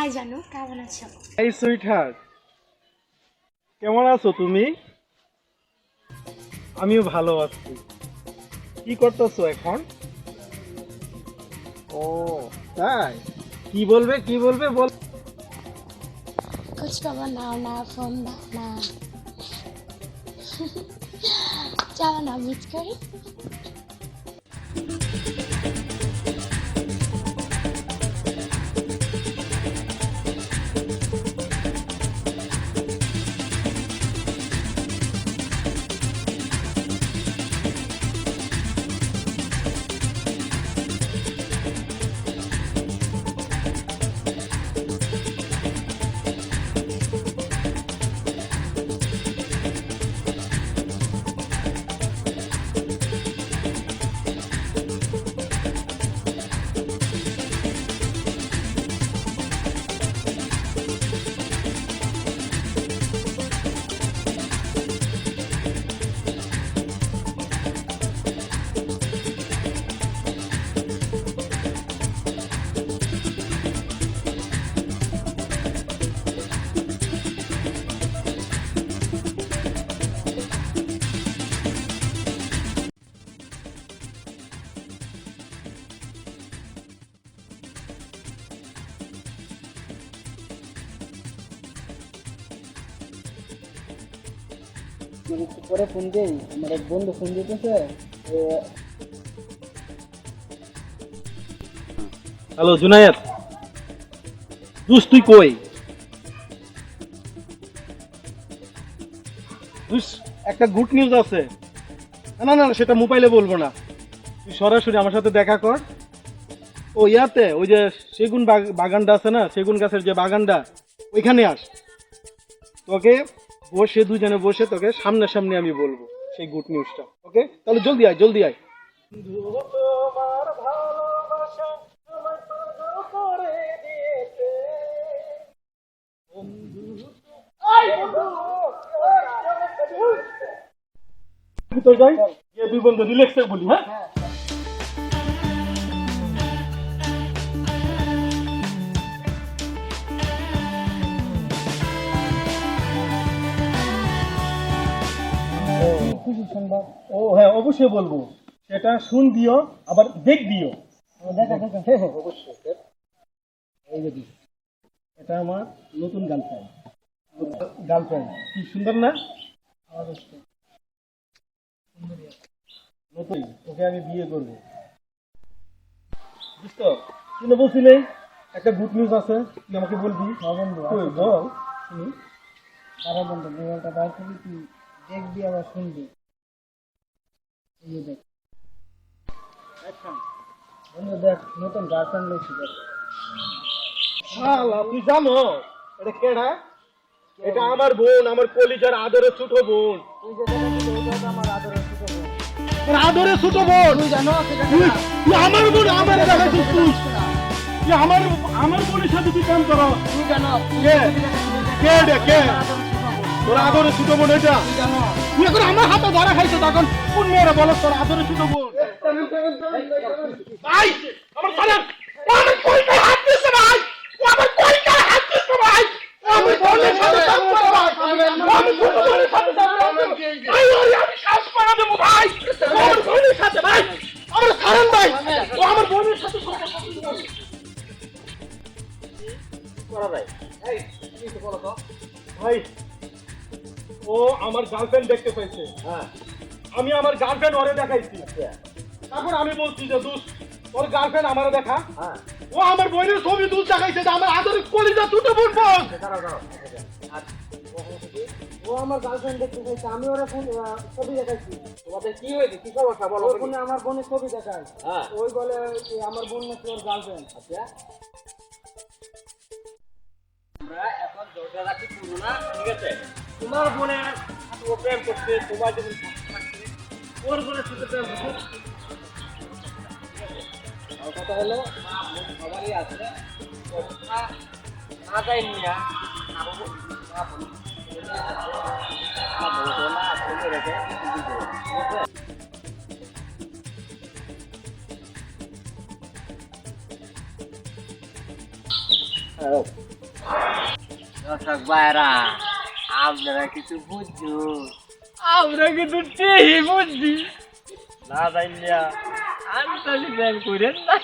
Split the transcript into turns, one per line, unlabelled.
High কেমন আছো?
এই সুইটহার্ট কেমন আছো তুমি? আমিও ভালো আছি। কি করতেছো এখন? ও তাই? কি বলবে কি বলবে বল।
কিছু খবর না না ফোন না না। চলো না মিট করি।
পরে ফোন দিই, আমার এক বন্ধু ফোন দিতেছে
হ্যালো, জুনায়েদ। দুস তুই কই? দুস একটা গুড নিউজ আছে। না না, সেটা মোবাইলে বলব না। তুই সরাসরি আমার সাথে দেখা কর। ও ইয়াতে, ওই যে সেগুন বাগ- বাগানটা আছে না, সেগুন গাছের যে বাগানটা, ওইখানে আস। তোকে বসে দুজনে বসে তোকে সামনাসামনি আমি বলব সেই গুড নিউজটা ওকে তাহলে জলদি আয় জলদি আয়। ভিতর যাই দুই বন্ধু রিল্যাক্সে বলি হ্যাঁ? ও হ্যাঁ অবশ্যই বলব। সেটা শুন দিও আবার দেখ দিও হ্যাঁ হ্যাঁ অবশ্যই। এটা আমার নতুন গার্লফ্রেন্ড। গার্লফ্রেন্ড কি সুন্দর না? নতুন ওকে আমি বিয়ে করব। বুঝতো কিন্তু বলছিলে একটা গুড নিউজ আছে তুই আমাকে বলবি।
হ্যাঁ
বল। শুনি
তারা বন্ধু বার করবি তুই দেখবি আবার শুনবি এই যে দেখ। বন্ধু দেখ নতুন গার্লফ্রেন্ড লইছি দেখ
শালা তুই জানো এটা কেডা এটা আমার বোন আমার কলিজার আদরের ছোট বোন।
তুই যে আমার আদরের ছোট বোন।
ছোট বোন?
তুই জানো
তুই আমার বোন আমার তুই তুই? আমার আমার বোনের সাথে তুই কাম করো।
তুই জানো
কে? কে কে? তোর আদরের ছোট বোন এটা।
তুই
এখন আমার হাতে ধরা খাইছো তখন কোন মেয়েরা বলো তোর আদরের ছোট বোন? ভাই আমার সালাম আমার কইটায় হাত দিছে ভাই। ও আমার কইটায় হাত দিছে ভাই। আমার বোনের সাথে ভাই। ভাই। আমি শ্বাস পাড়া দেবো ভাই। আমার বোনের সাথে ভাই। আমার সারান ভাই। ও আমার বোনের সাথে। ভাই ও আমার গার্লফ্রেন্ড দেখতে পাইছে আমি আমার গার্লফ্রেন্ড ওরে দেখাইছি। তারপর আমি বলছি যে দুস তোর গার্লফ্রেন্ড আমারে দেখা? ও আমার বোনের ছবি দুধ দেখাইছে যে আমার আদরের কলিজা দুটো বোন বোন
ও আমার গার্লফ্রেন্ড দেখতে চাইছে আমি ওরা ফোন ছবি দেখাইছি।
তোমাদের কি হয়েছে? কি সমস্যা? বলো
ওর ফোনে আমার বোনের ছবি দেখায়।
হ্যাঁ।
ওই বলে আমার বোন নাকি ওর গার্লফ্রেন্ড
আচ্ছা। আমরা এখন দরজা রাখি পুরো না ঠিক আছে? তোমার বোনের ও প্রেম করছে, তোমার যখন ওর বোনের সাথে প্রেম আর কথা হলো সবারই আছে। না। যাই নিয়া না বাবু না
আপনারা কিছু বুঝছ? আমরা কিন্তু টেহি বুঝছি। না জানিয়া আন্তরিক ব্যাংক করেন না।